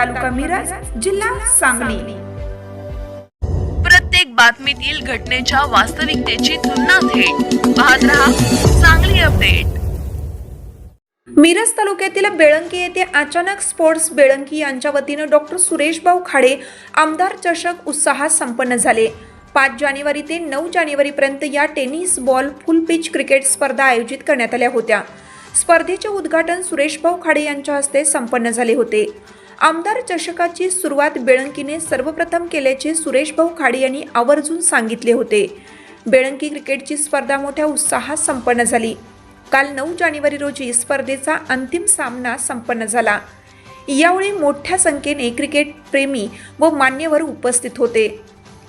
तालुका मिरज जिल्हा सांगली. प्रत्येक बातमीतील घटनेच्या वास्तविकतेची तुलना थेट. पाहत रहा चांगली अपडेट. मिरज तालुक्यातील बेळंकी येथे अचानक स्पोर्ट्स बेळंकी यांच्या वतीनं डॉक्टर सुरेश भाऊ खाडे आमदार चषक उत्साहात संपन्न झाले. पाच जानेवारी ते नऊ जानेवारीपर्यंत या tennis ball full pitch cricket स्पर्धा आयोजित करण्यात आल्या होत्या. स्पर्धेचे उद्घाटन सुरेश भाऊ खाडे यांच्या हस्ते संपन्न झाले होते. आमदार चषकाची सुरुवात बेळंकीने सर्वप्रथम केल्याचे सुरेश भाऊ खाडे यांनी आवर्जून सांगितले होते. बेळंकी क्रिकेटची स्पर्धा मोठ्या उत्साहात संपन्न झाली. काल नऊ जानेवारी रोजी स्पर्धेचा अंतिम सामना संपन्न झाला. यावेळी मोठ्या संख्येने क्रिकेट प्रेमी व मान्यवर उपस्थित होते.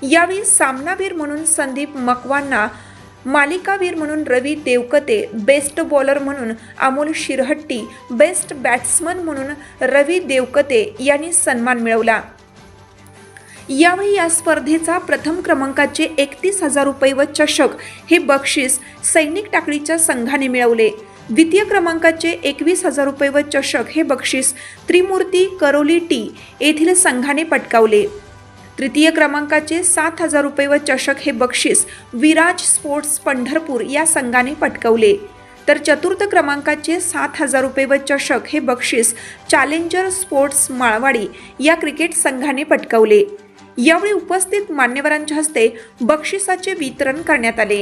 यावेळी सामनावीर म्हणून संदीप मकवांना मालिकावीर म्हणून रवी देवकते बेस्ट बॉलर म्हणून अमोल शिरहट्टी बेस्ट बॅट्समन म्हणून रवी देवकते यांनी सन्मान मिळवला. यावेळी या स्पर्धेचा प्रथम क्रमांकाचे एकतीस हजार रुपये व चषक हे बक्षीस सैनिक टाकळीच्या संघाने मिळवले. द्वितीय क्रमांकाचे एकवीस हजार रुपये व चषक हे बक्षीस त्रिमूर्ती करोली टी येथील संघाने पटकावले. तृतीय क्रमांकाचे सात हजार रुपये व चषक हे बक्षीस विराज स्पोर्ट्स पंढरपूर या संघाने पटकवले. तर चतुर्थ क्रमांकाचे सात हजार रुपये व चषक हे बक्षीस चॅलेंजर स्पोर्ट्स माळवाडी या क्रिकेट संघाने पटकवले. यावेळी उपस्थित मान्यवरांच्या हस्ते बक्षिसाचे वितरण करण्यात आले.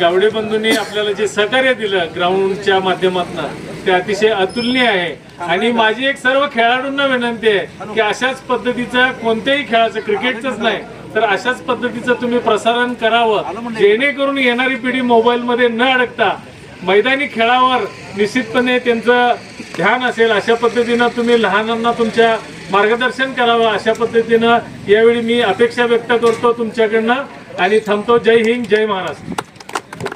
गावडे बंधूंनी आपल्याला जे सहकार्य दिलं ग्राउंडच्या माध्यमातून ते अतिशय अतुलनीय आहे. आणि माझी एक सर्व खेळाडूंना विनंती आहे की अशाच पद्धतीचं कोणत्याही खेळाचं क्रिकेटचंच नाही तर अशाच पद्धतीचं तुम्ही प्रसारण करावं. जेणेकरून येणारी पिढी मोबाईलमध्ये न अडकता मैदानी खेळावर निश्चितपणे त्यांचं ध्यान असेल. अशा पद्धतीनं तुम्ही लहानांना तुमच्या मार्गदर्शन करावं. अशा पद्धतीनं यावेळी मी अपेक्षा व्यक्त करतो तुमच्याकडनं. आणि थांबतो. जय हिंद जय महाराष्ट्र.